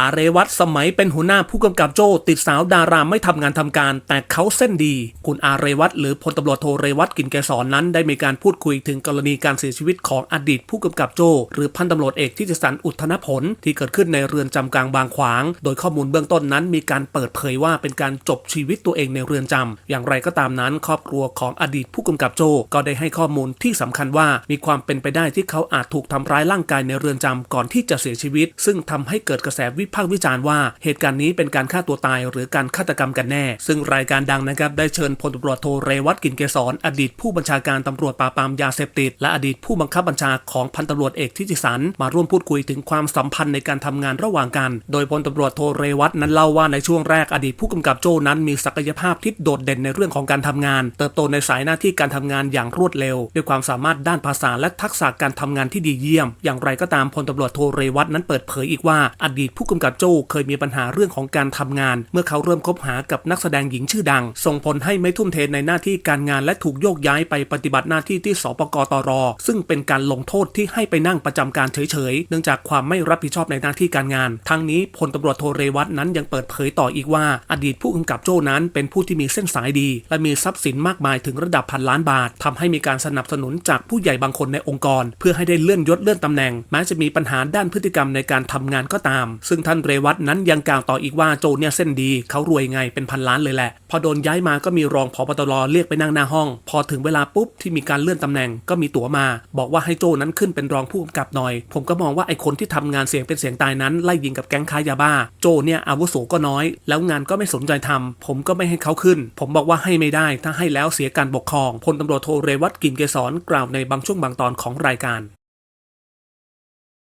อาเรวัตสมัยเป็นหัวหน้าผู้กำกับโจติดสาวดาราไม่ทำงานทำการ แต่เขาเส้นดี คุณอาเรวัตหรือพลตำรวจโทเรวัตกินแกสอนนั้น ได้มีการพูดคุยถึงกรณีการเสียชีวิตของอดีตผู้กำกับโจ หรือพันตำรวจเอกทิติสันอุทธนผล ที่เกิดขึ้นในเรือนจำกลางบางขวาง โดยข้อมูลเบื้องต้นนั้น มีการเปิดเผยว่าเป็นการจบชีวิตตัวเองในเรือนจำอย่างไรก็ตามนั้น ครอบครัวของอดีตผู้กำกับโจก็ได้ให้ข้อมูลที่สำคัญว่า มีความเป็นไปได้ที่เขาอาจถูกทำร้ายร่างกายในเรือนจำก่อนที่จะเสียชีวิต ซึ่งทำให้เกิดกระแสวิพากษ์วิจารณ์ว่าเหตุการณ์นี้เป็นการฆ่าตัวตายหรือการฆาตกรรมกันแน่ ซึ่งรายการดังนะครับได้เชิญพลตำรวจโทเรวัตกินเกษรอดีตผู้บัญชาการตำรวจปราบปรามยาเสพติด และอดีตผู้บังคับบัญชาของพันตำรวจเอกทิติสัน มาร่วมพูดคุยถึงความสัมพันธ์ในการทำงานระหว่างกัน โดยพลตำรวจโทเรวัตนั้นเล่าว่าในช่วงแรกอดีตผู้กำกับโจ้นั้นมีศักยภาพที่โดดเด่นในเรื่องของการทำงาน เติบโตในสายหน้าที่การทำงานอย่างรวดเร็ว ด้วยความสามารถด้านภาษาและทักษะการทำงานที่ดีเยี่ยม อย่างไรก็ตามพลตำรวจโทเรวัตนั้นเปิดเผยอีกว่าอดีตผู้กำกับโจ้เคยมีปัญหาเรื่องของการทำงาน เมื่อเขาเริ่มคบหากับนักแสดงหญิงชื่อดัง ส่งผลให้ไม่ทุ่มเทในหน้าที่การงานและถูกโยกย้ายไปปฏิบัติหน้าที่ที่สปกตร ซึ่งเป็นการลงโทษที่ให้ไปนั่งประจำการเฉยๆ เนื่องจากความไม่รับผิดชอบในหน้าที่การงาน ทั้งนี้พลตำรวจโทเรวัตนั้นยังเปิดเผยต่ออีกว่า อดีตผู้กำกับโจ้นั้นเป็นผู้ที่มีเส้นสายดี และมีทรัพย์สินมากมายถึงระดับพันล้านบาททำให้มีการสนับสนุนจากผู้ใหญ่บางคนในองค์กร เพื่อให้ได้เลื่อนยศเลื่อนตำแหน่งแม้จะมีปัญหาด้านพฤติกรรมในการทำงานก็ตาม ซึ่งท่านเรวัตนั้นยังกล่าวต่ออีกว่าโจเนี่ยเส้นดีเขารวยไงเป็นพันล้านเลยแหละ พอโดนย้ายมาก็มีรองผบตรเรียกไปนั่งหน้าห้อง พอถึงเวลาปุ๊บที่มีการเลื่อนตำแหน่งก็มีตั๋วมา บอกว่าให้โจนั้นขึ้นเป็นรองผู้กำกับหน่อย ผมก็มองว่าไอ้คนที่ทำงานเสียงเป็นเสียงตายนั้นไล่ยิงกับแก๊งค้ายาบ้า โจเนี่ยอาวุโสก็น้อย แล้วงานก็ไม่สนใจทำผมก็ไม่ให้เขาขึ้น ผมบอกว่าให้ไม่ได้ ถ้าให้แล้วเสียการปกครองพลตำรวจโทเรวัตกินเกษรกล่าวในบางช่วงบางตอนของรายการ